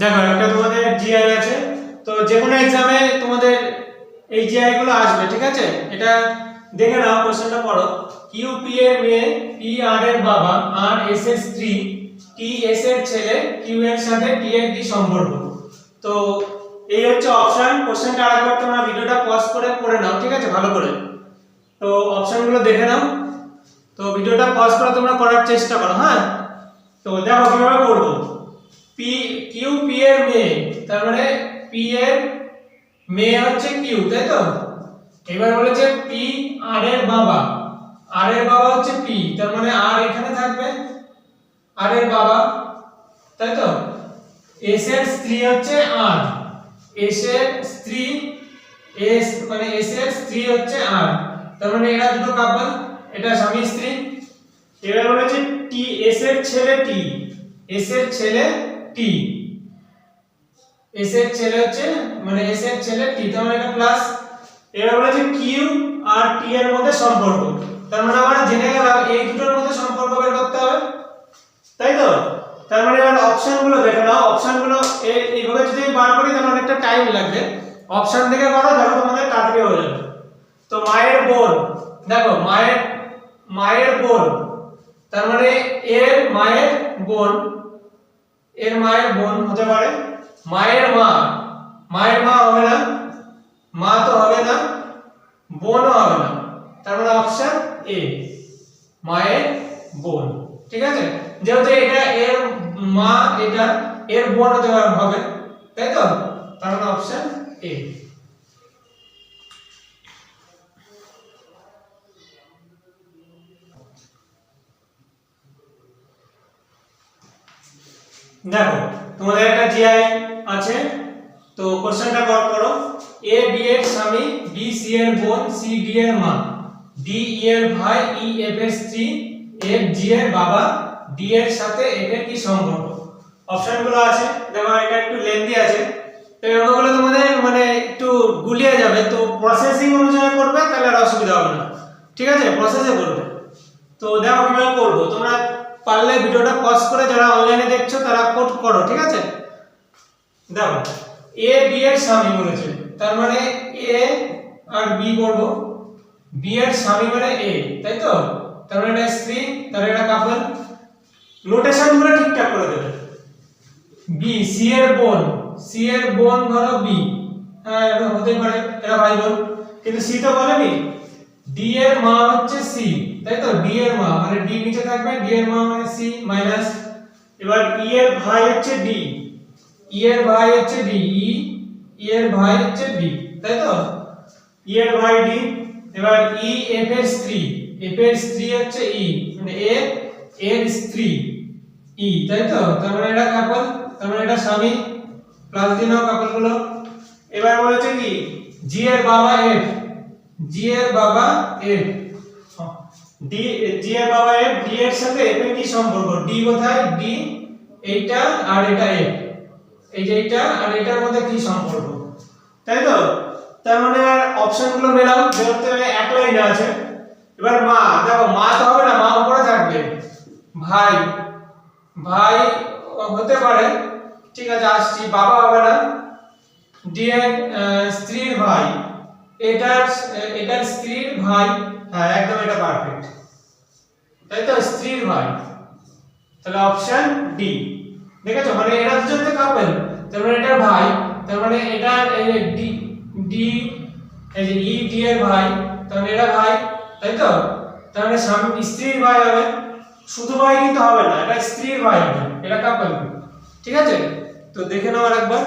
দেখো, একটা তোমাদের জিআই আছে। তো যে কোনো এক্সামে তোমাদের এই জিআই গুলো আসবে, ঠিক আছে? এটা দেখে নাও কোশ্চেনটা পড়ো। কিউ পি এর মেয়ে পি আর এর বাবা আর এস এর স্ত্রী টি এস এর ছেলে কিউ এর সাথে টি এর কি সম্পর্ক। তো এই হচ্ছে অপশন কোশ্চেনটা আরেকবার তোমরা ভিডিওটা পজ করে পড়ে নাও, ঠিক আছে? ভালো করে। তো অপশনগুলো দেখে নাও। তো ভিডিওটা পজ করে তোমরা করার চেষ্টা করো হ্যাঁ? তো দেখো কীভাবে করব। পি কিউ পি এর মেয়ে। তার মানে পি এর মেয়ে হচ্ছে কিউ তাই তো? এবার বলেছে পি আর এর বাবা। আর এর বাবা হচ্ছে পি তার মানে আর এখানে থাকবে। আর এর বাবা, তাই তো? এস এর স্ত্রী হচ্ছে আর এস এর স্ত্রী এস মানে এস এর স্ত্রী হচ্ছে আর তার মানে এরা দুটো কাপল এটা স্বামী স্ত্রী। এবার বলেছে টি এস এর ছেলে টি এস এর ছেলে টি এস এর ছেলে হচ্ছে মানে এস এর ছেলে টি তার মানে এটা প্লাস এবার বলেছে কিউ আর টি এর মধ্যে সম্পর্ক। তার মানে আমরা জেনে গেলাম, এই দুটোর মধ্যে সম্পর্ক বের করতে হবে। তাই তো? তার মানে এবার অপশনগুলো দেখে নাও। অপশনগুলো এই- এইভাবে যদি বার করি, তাহলে অনেকটা টাইম লাগবে। অপশন থেকে করো, দেখো তোমাদের তাড়াতাড়ি হয়ে যাবে। তো মায়ের বোন, দেখো, মায়ের মায়ের বোন, তার মানে এর মায়ের বোন এর মায়ের বোন হতে পারে? মায়ের মা। মায়ের মা হবে না। মা তো হবে না। বোন হবে না। তার মানে অপশন এ মায়ের বোন। ঠিক আছে? যেহেতু এটা এর মা, এটা এর বোন হতে পারে- হবে, তাই তো? তার মানে অপশন এ দেখো, তোমাদের একটা জিআই আছে, তো কোশ্চেনটা কর করো। এ বি এর স্বামী বি সি এর বোন সি ডি এর মা। ডি ই এর ভাই ই এফ এর স্ত্রী এফ জি এর বাবা ডি এর সাথে এফ এর কি সম্পর্ক? অপশনগুলো আছে, দেখো এটা একটু লেন্দি আছে। তো এই অঙ্কগুলো তোমাদের মানে একটু গুলিয়ে যাবে, তো প্রসেসিং অনুযায়ী করবে, তাহলে আর অসুবিধা হবে না। ঠিক আছে? প্রসেসে করবে। তো দেখো কীভাবে করব, তোমরা পারলে ভিডিওটা পজ করে যারা অনলাইনে দেখছ তারা কোড করো, ঠিক আছে? দেখো এ বি এর স্বামী বলেছে তার মানে এ আর বি করব। বি এর স্বামী মানে এ তাই তো? তার মানে এটা স্ত্রী তার এটা কাপল নোটেশনগুলো ঠিকঠাক করে দেবে। বি সি এর বোন সি এর বোন ধরো বি হ্যাঁ এটা হতে পারে, এটা ভাই বোন কিন্তু সি তো বলেনি ডি এর মা হচ্ছে সি তাই তো? ডি এর মা মানে ডি নিচে থাকবে ডি এর মা মানে সি মাইনাস এবার ই এর ভাই হচ্ছে ডি ই এর ভাই হচ্ছে ডি ই ই এর ভাই হচ্ছে ডি তাই তো? ই এর ভাই ডি এবার ই এফ এর স্ত্রী এফ এর স্ত্রী হচ্ছে ই মানে এ এর স্ত্রী ই তাই তো? তার মানে এটা কাপল তার মানে এটা স্বামী প্লাস দিয়ে নাও কাপলগুলো। এবার বলেছে কি জি এর বাবা এফ জি এর বাবা এফ ডি জি এর বাবা এফ ডি এর সাথে এফ এর কি সম্পর্ক? ডি কোথায়? ডি এইটা আর এটা এফ এই যে এইটা আর এটার মধ্যে কি সম্পর্ক? তাই তো? তার মানে আর অপশনগুলো মেলাও, যেহেতু এক লাইনে আছে। এবার মা, দেখো, মা তো হবে না, মা উপরে থাকবে। ভাই ভাই হতে পারে, ঠিক আছে, আসছি, বাবা হবে না। ডিএর স্ত্রীর ভাই। এটার এটার স্ত্রীর ভাই হ্যাঁ একদম এটা পারফেক্ট তাই তো, স্ত্রীর ভাই। তাহলে অপশন ডি দেখেছ? মানে এরা দুজন তো কাপল তার মানে এটার ভাই, তার মানে এটা ডি ডি এই যে ই ডি এর ভাই, তার মানে এটা ভাই, তাই তো? তার মানে স্বামী, স্ত্রীর ভাই হবে। শুধু ভাই কিন্তু হবে না, এটা স্ত্রীর ভাই হবে, এটা কাপল ঠিক আছে? তো দেখে নাও আরেকবার।